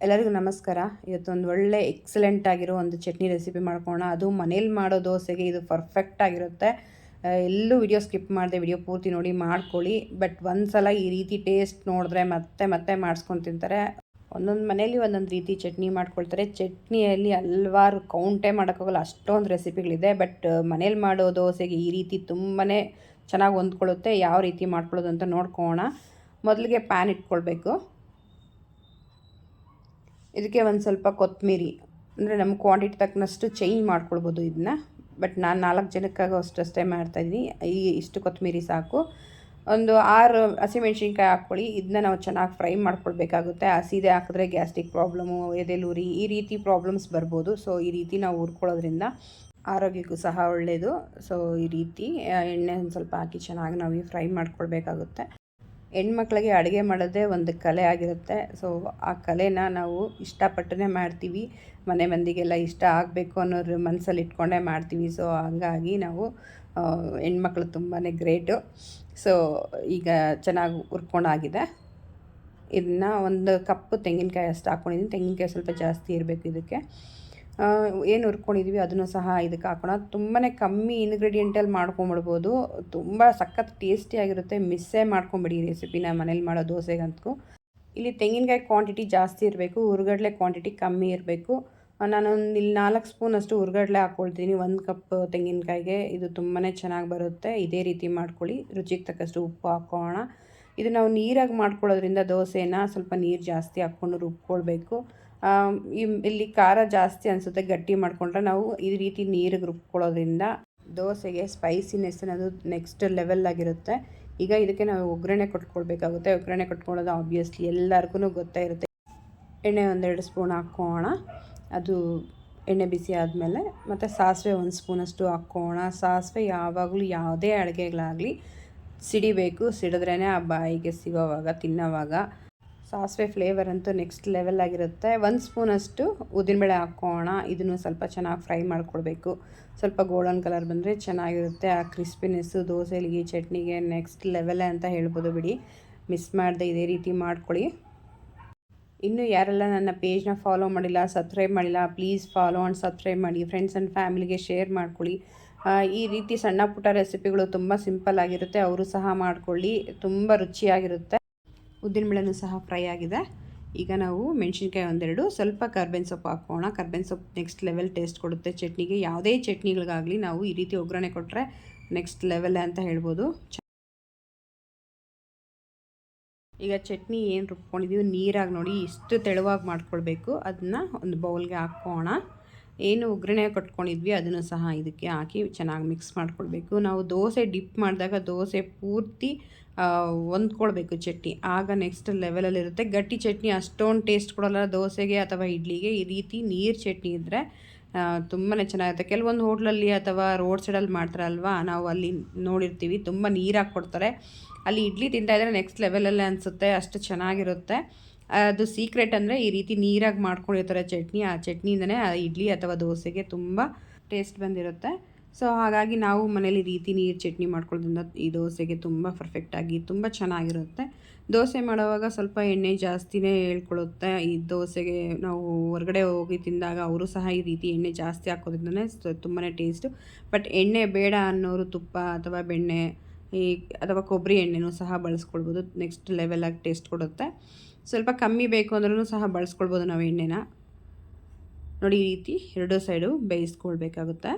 ಎಲ್ಲರಿಗೂ ನಮಸ್ಕಾರ. ಇವತ್ತೊಂದು ಒಳ್ಳೆ ಎಕ್ಸಲೆಂಟ್ ಆಗಿರೋ ಒಂದು ಚಟ್ನಿ ರೆಸಿಪಿ ಮಾಡ್ಕೋಣ ಅದು ಮನೇಲಿ ಮಾಡೋ ದೋಸೆಗೆ ಇದು ಪರ್ಫೆಕ್ಟ್ ಆಗಿರುತ್ತೆ. ಎಲ್ಲೂ ವಿಡಿಯೋ ಸ್ಕಿಪ್ ಮಾಡಿದೆ ವಿಡಿಯೋ ಪೂರ್ತಿ ನೋಡಿ ಮಾಡ್ಕೊಳ್ಳಿ. ಬಟ್ ಒಂದು ಸಲ ಈ ರೀತಿ ಟೇಸ್ಟ್ ನೋಡಿದ್ರೆ ಮತ್ತೆ ಮತ್ತೆ ಮಾಡಿಸ್ಕೊಂಡು ತಿಂತಾರೆ. ಒಂದೊಂದು ಮನೇಲಿ ಒಂದೊಂದು ರೀತಿ ಚಟ್ನಿ ಮಾಡ್ಕೊಳ್ತಾರೆ. ಚಟ್ನಿಯಲ್ಲಿ ಹಲ್ವಾರು ಕೌಂಟೇ ಮಾಡೋಕ್ಕಾಗಲ್ಲ, ಅಷ್ಟೊಂದು ರೆಸಿಪಿಗಳಿದೆ ಬಟ್ ಮನೇಲಿ ಮಾಡೋ ದೋಸೆಗೆ ಈ ರೀತಿ ತುಂಬಾ ಚೆನ್ನಾಗಿ ಹೊಂದ್ಕೊಳ್ಳುತ್ತೆ. ಯಾವ ರೀತಿ ಮಾಡ್ಕೊಳ್ಳೋದು ಅಂತ ನೋಡ್ಕೊಳ್ಳೋಣ ಮೊದಲಿಗೆ ಪ್ಯಾನ್ ಇಟ್ಕೊಳ್ಬೇಕು. ಇದಕ್ಕೆ ಒಂದು ಸ್ವಲ್ಪ ಕೊತ್ತಂಬರಿ ಅಂದರೆ ನಮ್ಮ ಕ್ವಾಂಟಿಟಿ ತಕ್ಕನಷ್ಟು ಚೇಂಜ್ ಮಾಡ್ಕೊಳ್ಬೋದು ಇದನ್ನ ಬಟ್ ನಾನು ನಾಲ್ಕು ಜನಕ್ಕಾಗ ಅಷ್ಟಷ್ಟೇ ಮಾಡ್ತಾಯಿದ್ದೀನಿ ಈ ಇಷ್ಟು ಕೊತ್ತಂಬರಿ ಸಾಕು. ಒಂದು ಆರು ಹಸಿಮೆಣ್ಸಿನ್ಕಾಯಿ ಹಾಕ್ಕೊಳ್ಳಿ. ಇದನ್ನ ನಾವು ಚೆನ್ನಾಗಿ ಫ್ರೈ ಮಾಡ್ಕೊಳ್ಬೇಕಾಗುತ್ತೆ. ಹಸಿದೆ ಹಾಕಿದ್ರೆ ಗ್ಯಾಸ್ಟ್ರಿಕ್ ಪ್ರಾಬ್ಲಮು, ಎದೆಲೂರಿ ಈ ರೀತಿ ಪ್ರಾಬ್ಲಮ್ಸ್ ಬರ್ಬೋದು. ಸೊ ಈ ರೀತಿ ನಾವು ಹುರ್ಕೊಳ್ಳೋದ್ರಿಂದ ಆರೋಗ್ಯಕ್ಕೂ ಸಹ ಒಳ್ಳೆಯದು ಸೊ ಈ ರೀತಿ ಎಣ್ಣೆ ಒಂದು ಸ್ವಲ್ಪ ಹಾಕಿ ಚೆನ್ನಾಗಿ ನಾವು ಫ್ರೈ ಮಾಡ್ಕೊಳ್ಬೇಕಾಗುತ್ತೆ. ಹೆಣ್ಮಕ್ಳಿಗೆ ಅಡುಗೆ ಮಾಡೋದೇ ಒಂದು ಕಲೆ ಆಗಿರುತ್ತೆ. ಸೊ, ಆ ಕಲೆನ ನಾವು ಇಷ್ಟಪಟ್ಟೇ ಮಾಡ್ತೀವಿ. ಮನೆ ಮಂದಿಗೆಲ್ಲ ಇಷ್ಟ ಆಗಬೇಕು ಅನ್ನೋರು ಮನಸ್ಸಲ್ಲಿ ಇಟ್ಕೊಂಡೇ ಮಾಡ್ತೀವಿ. ಸೊ, ಹಂಗಾಗಿ ನಾವು ಹೆಣ್ಮಕ್ಳು ತುಂಬಾ ಗ್ರೇಟು. ಸೊ, ಈಗ ಚೆನ್ನಾಗಿ ಹುರ್ಕೊಂಡಾಗಿದೆ. ಇದನ್ನ ಒಂದು ಕಪ್ಪು ತೆಂಗಿನಕಾಯಿ ಅಷ್ಟು ಹಾಕ್ಕೊಂಡಿದ್ದೀನಿ ತೆಂಗಿನಕಾಯಿ ಸ್ವಲ್ಪ ಜಾಸ್ತಿ ಇರಬೇಕು ಇದಕ್ಕೆ. ಏನು ಹುರ್ಕೊಂಡಿದ್ದೀವಿ ಅದನ್ನು ಸಹ ಇದಕ್ಕೆ ಹಾಕೋಣ. ತುಂಬಾ ಕಮ್ಮಿ ಇನ್ಗ್ರೀಡಿಯೆಂಟಲ್ಲಿ ಮಾಡ್ಕೊಂಬಿಡ್ಬೋದು. ತುಂಬ ಸಖತ್ ಟೇಸ್ಟಿಯಾಗಿರುತ್ತೆ ಮಿಸ್ಸೇ ಮಾಡ್ಕೊಂಬಿಡಿ ಈ ರೆಸಿಪಿನ ಮನೇಲಿ ಮಾಡೋ ದೋಸೆಗಂತೂ ಇಲ್ಲಿ ತೆಂಗಿನಕಾಯಿ ಕ್ವಾಂಟಿಟಿ ಜಾಸ್ತಿ ಇರಬೇಕು. ಹುರ್ಗಡ್ಲೆ ಕ್ವಾಂಟಿಟಿ ಕಮ್ಮಿ ಇರಬೇಕು. ನಾನೊಂದು ಇಲ್ಲಿ ನಾಲ್ಕು ಸ್ಪೂನ್ ಅಷ್ಟು ಹುರ್ಗಡ್ಲೆ ಹಾಕ್ಕೊಳ್ತೀನಿ ಒಂದು ಕಪ್ ತೆಂಗಿನಕಾಯಿಗೆ. ಇದು ತುಂಬಾ ಚೆನ್ನಾಗಿ ಬರುತ್ತೆ. ಇದೇ ರೀತಿ ಮಾಡ್ಕೊಳ್ಳಿ. ರುಚಿಗೆ ತಕ್ಕಷ್ಟು ಉಪ್ಪು ಹಾಕೋಣ. ಇದು ನಾವು ನೀರಾಗಿ ಮಾಡ್ಕೊಳ್ಳೋದ್ರಿಂದ ದೋಸೆನ ಸ್ವಲ್ಪ ನೀರು ಜಾಸ್ತಿ ಹಾಕ್ಕೊಂಡು ರುಬ್ಕೊಳ್ಬೇಕು. ಇಲ್ಲಿ ಖಾರ ಜಾಸ್ತಿ ಅನಿಸುತ್ತೆ, ಗಟ್ಟಿ ಮಾಡಿಕೊಂಡ್ರೆ ನಾವು ಈ ರೀತಿ ನೀರಿಗೆ ರುಬ್ಕೊಳ್ಳೋದ್ರಿಂದ ದೋಸೆಗೆ ಸ್ಪೈಸಿನೆಸ್ ಅನ್ನೋದು ನೆಕ್ಸ್ಟ್ ಲೆವೆಲ್ ಆಗಿರುತ್ತೆ. ಈಗ ಇದಕ್ಕೆ ನಾವು ಒಗ್ಗರಣೆ ಕೊಟ್ಕೊಳ್ಬೇಕಾಗುತ್ತೆ. ಒಗ್ಗರಣೆ ಕೊಟ್ಕೊಳ್ಳೋದು ಆಬ್ವಿಯಸ್ಲಿ ಎಲ್ಲರಿಗೂ ಗೊತ್ತೇ ಇರುತ್ತೆ ಎಣ್ಣೆ ಒಂದೆರಡು ಸ್ಪೂನ್ ಹಾಕ್ಕೋಣ ಅದು ಎಣ್ಣೆ ಬಿಸಿ ಆದಮೇಲೆ, ಮತ್ತು ಸಾಸಿವೆ ಒಂದು ಸ್ಪೂನಷ್ಟು ಹಾಕ್ಕೋಣ ಸಾಸಿವೆ ಯಾವಾಗಲೂ ಯಾವುದೇ ಅಡುಗೆಗಳಾಗಲಿ ಸಿಡಿಬೇಕು. ಸಿಡಿದ್ರೇ ಆ ಬಾಯಿಗೆ ಸಿಗೋವಾಗ, ತಿನ್ನೋವಾಗ. ಸಾಸಿವೆ ಫ್ಲೇವರ್ ಅಂತೂ ನೆಕ್ಸ್ಟ್ ಲೆವೆಲ್ ಆಗಿರುತ್ತೆ. ಒಂದು ಸ್ಪೂನಷ್ಟು ಉದ್ದಿನಬೇಳೆ ಹಾಕ್ಕೋಣ ಇದನ್ನು ಸ್ವಲ್ಪ ಚೆನ್ನಾಗಿ ಫ್ರೈ ಮಾಡ್ಕೊಳ್ಬೇಕು ಸ್ವಲ್ಪ ಗೋಲ್ಡನ್ ಕಲರ್ ಬಂದರೆ ಚೆನ್ನಾಗಿರುತ್ತೆ. ಆ ಕ್ರಿಸ್ಪಿನೆಸ್ಸು ದೋಸೆಲಿಗೆ ಚಟ್ನಿಗೆ ನೆಕ್ಸ್ಟ್ ಲೆವೆಲೇ ಅಂತ ಹೇಳ್ಬೋದು ಬಿಡಿ. ಮಿಸ್ ಮಾಡದೆ ಇದೇ ರೀತಿ ಮಾಡ್ಕೊಳ್ಳಿ. ಇನ್ನು ಯಾರೆಲ್ಲ ನನ್ನ ಪೇಜ್ನ ಫಾಲೋ ಮಾಡಿಲ್ಲ ಸಬ್ಸ್ಕ್ರೈಬ್ ಮಾಡಿಲ್ಲ ಪ್ಲೀಸ್ ಫಾಲೋ ಆ್ಯಂಡ್ ಸಬ್ಸ್ಕ್ರೈಬ್ ಮಾಡಿ. ಫ್ರೆಂಡ್ಸ್ ಆ್ಯಂಡ್ ಫ್ಯಾಮಿಲಿಗೆ ಶೇರ್ ಮಾಡ್ಕೊಳ್ಳಿ. ಈ ರೀತಿ ಸಣ್ಣ ಪುಟ್ಟ ರೆಸಿಪಿಗಳು ತುಂಬ ಸಿಂಪಲ್ ಆಗಿರುತ್ತೆ. ಅವರು ಸಹ ಮಾಡ್ಕೊಳ್ಳಿ. ತುಂಬ ರುಚಿಯಾಗಿರುತ್ತೆ. ಉದ್ದಿನಬೇಳೆನೂ ಸಹ ಫ್ರೈ ಆಗಿದೆ. ಈಗ ನಾವು ಮೆಣಸಿನ್ಕಾಯಿ ಒಂದೆರಡು, ಸ್ವಲ್ಪ ಕರ್ಬೇನ್ ಸೊಪ್ಪು ಹಾಕೋಣ. ಕರ್ಬೇನ್ ಸೊಪ್ಪು ನೆಕ್ಸ್ಟ್ ಲೆವೆಲ್ ಟೇಸ್ಟ್ ಕೊಡುತ್ತೆ ಚಟ್ನಿಗೆ. ಯಾವುದೇ ಚಟ್ನಿಗಳಿಗಾಗಲಿ ನಾವು ಈ ರೀತಿ ಒಗ್ಗರಣೆ ಕೊಟ್ಟರೆ ನೆಕ್ಸ್ಟ್ ಲೆವೆಲ್ ಅಂತ ಹೇಳ್ಬೋದು. ಈಗ ಚಟ್ನಿ ಏನು ರುಬ್ಕೊಂಡಿದ್ದೀವಿ ನೀರಾಗಿ ನೋಡಿ, ಇಷ್ಟು ತೆಳುವಾಗಿ ಮಾಡ್ಕೊಳ್ಬೇಕು. ಅದನ್ನ ಒಂದು ಬೌಲ್ಗೆ ಹಾಕೋಣ. ಏನು ಒಗ್ಗರಣೆ ಕಟ್ಕೊಂಡಿದ್ವಿ, ಅದನ್ನು ಸಹ ಇದಕ್ಕೆ ಹಾಕಿ ಚೆನ್ನಾಗಿ ಮಿಕ್ಸ್ ಮಾಡ್ಕೊಳ್ಬೇಕು. ನಾವು ದೋಸೆ ಡಿಪ್ ಮಾಡಿದಾಗ ದೋಸೆ ಪೂರ್ತಿ ಹೊಂದ್ಕೊಳ್ಬೇಕು ಚಟ್ನಿ. ಆಗ ನೆಕ್ಸ್ಟ್ ಲೆವೆಲಲ್ಲಿರುತ್ತೆ ಗಟ್ಟಿ ಚಟ್ನಿ ಅಷ್ಟೊಂದು ಟೇಸ್ಟ್ ಕೊಡೋಲ್ಲ. ದೋಸೆಗೆ ಅಥವಾ ಇಡ್ಲಿಗೆ ಈ ರೀತಿ ನೀರು ಚಟ್ನಿ ಇದ್ದರೆ ತುಂಬಾ ಚೆನ್ನಾಗಿರುತ್ತೆ. ಕೆಲವೊಂದು ಹೋಟ್ಲಲ್ಲಿ ಅಥವಾ ರೋಡ್ ಸೈಡಲ್ಲಿ ಮಾಡ್ತಾರಲ್ವಾ ನಾವು ಅಲ್ಲಿ ನೋಡಿರ್ತೀವಿ. ತುಂಬ ನೀರಾಗಿ ಕೊಡ್ತಾರೆ. ಅಲ್ಲಿ ಇಡ್ಲಿ ತಿಂತಾ ಇದ್ರೆ ನೆಕ್ಸ್ಟ್ ಲೆವೆಲಲ್ಲಿ ಅನಿಸುತ್ತೆ. ಅಷ್ಟು ಚೆನ್ನಾಗಿರುತ್ತೆ. ಅದು ಸೀಕ್ರೆಟ್ ಅಂದರೆ ಈ ರೀತಿ ನೀರಾಗಿ ಮಾಡ್ಕೊಂಡಿರ್ತಾರೆ ಚಟ್ನಿ. ಆ ಚಟ್ನಿಯಿಂದನೇ ಇಡ್ಲಿ ಅಥವಾ ದೋಸೆಗೆ ತುಂಬ ಟೇಸ್ಟ್ ಬಂದಿರುತ್ತೆ. ಸೊ ಹಾಗಾಗಿ ನಾವು ಮನೇಲಿ ರೀತಿ ನೀರು ಚಟ್ನಿ ಮಾಡ್ಕೊಳ್ಳೋದ್ರಿಂದ ಈ ದೋಸೆಗೆ ತುಂಬ ಪರ್ಫೆಕ್ಟಾಗಿ ತುಂಬ ಚೆನ್ನಾಗಿರುತ್ತೆ. ದೋಸೆ ಮಾಡುವಾಗ ಸ್ವಲ್ಪ ಎಣ್ಣೆ ಜಾಸ್ತಿನೇ ಹೇಳ್ಕೊಳ್ಳುತ್ತೆ. ಈ ದೋಸೆಗೆ ನಾವು ಹೊರಗಡೆ ಹೋಗಿ ತಿಂದಾಗ ಅವರು ಸಹ ಈ ರೀತಿ ಎಣ್ಣೆ ಜಾಸ್ತಿ ಹಾಕೋದ್ರಿಂದನೇ ತುಂಬಾ ಟೇಸ್ಟು ಬಟ್ ಎಣ್ಣೆ ಬೇಡ ಅನ್ನೋರು ತುಪ್ಪ ಅಥವಾ ಬೆಣ್ಣೆ, ಈ ಅಥವಾ ಕೊಬ್ಬರಿ ಎಣ್ಣೆನೂ ಸಹ ಬಳಸ್ಕೊಳ್ಬೋದು. ನೆಕ್ಸ್ಟ್ ಲೆವೆಲಾಗಿ ಟೇಸ್ಟ್ ಕೊಡುತ್ತೆ. ಸ್ವಲ್ಪ ಕಮ್ಮಿ ಬೇಕು ಅಂದ್ರೂ ಸಹ ಬಳಸ್ಕೊಳ್ಬೋದು ನಾವು ಎಣ್ಣೆನ. ನೋಡಿ ಈ ರೀತಿ ಎರಡೂ ಸೈಡು ಬೇಯಿಸ್ಕೊಳ್ಬೇಕಾಗುತ್ತೆ.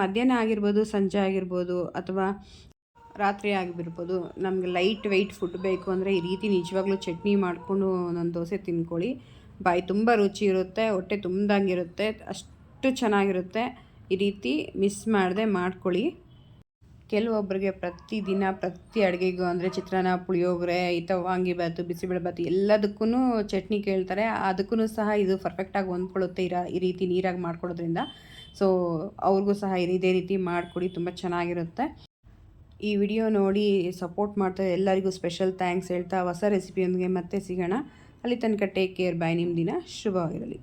ಮಧ್ಯಾಹ್ನ ಆಗಿರ್ಬೋದು, ಸಂಜೆ ಆಗಿರ್ಬೋದು ಅಥವಾ ರಾತ್ರಿ ಆಗಿರ್ಬೋದು, ನಮಗೆ ಲೈಟ್ ವೆಯ್ಟ್ ಫುಡ್ ಬೇಕು ಅಂದರೆ ಈ ರೀತಿ ನಿಜವಾಗ್ಲೂ ಚಟ್ನಿ ಮಾಡಿಕೊಂಡು ಒಂದೊಂದು ದೋಸೆ ತಿನ್ಕೊಳ್ಳಿ. ಬಾಯಿ ತುಂಬ ರುಚಿ ಇರುತ್ತೆ, ಹೊಟ್ಟೆ ತುಂಬ್ದಂಗಿರುತ್ತೆ ಅಷ್ಟು ಚೆನ್ನಾಗಿರುತ್ತೆ. ಈ ರೀತಿ ಮಿಸ್ ಮಾಡದೆ ಮಾಡ್ಕೊಳ್ಳಿ. ಕೆಲವೊಬ್ಬರಿಗೆ ಪ್ರತಿದಿನ, ಪ್ರತಿ ಅಡುಗೆಗೂ ಅಂದರೆ ಚಿತ್ರಾನ್ನ, ಪುಳಿಯೋಗರೆ ಅಥವಾ ವಾಂಗಿಬಾತು ಬಿಸಿಬೇಳೆಬಾತು ಎಲ್ಲದಕ್ಕೂ ಚಟ್ನಿ ಕೇಳ್ತಾರೆ. ಅದಕ್ಕೂ ಸಹ ಇದು ಪರ್ಫೆಕ್ಟಾಗಿ ಹೊಂದ್ಕೊಳ್ಳುತ್ತೆ ಇರ, ಈ ರೀತಿ ನೀರಾಗಿ ಮಾಡ್ಕೊಳ್ಳೋದ್ರಿಂದ. ಸೊ ಅವ್ರಿಗೂ ಸಹ ಇದೇ ರೀತಿ ಮಾಡಿಕೊಡಿ, ತುಂಬ ಚೆನ್ನಾಗಿರುತ್ತೆ. ಈ ವಿಡಿಯೋ ನೋಡಿ ಸಪೋರ್ಟ್ ಮಾಡ್ತಾ ಎಲ್ಲರಿಗೂ ಸ್ಪೆಷಲ್ ಥ್ಯಾಂಕ್ಸ್ ಹೇಳ್ತಾ, ಹೊಸ ರೆಸಿಪಿಯೊಂದಿಗೆ ಮತ್ತೆ ಸಿಗೋಣ. ಅಲ್ಲಿ ತನಕ ಟೇಕ್ ಕೇರ್ ಬಾಯ್ ನಿಮ್ಮ ದಿನ. ಶುಭವಾಗಿರಲಿ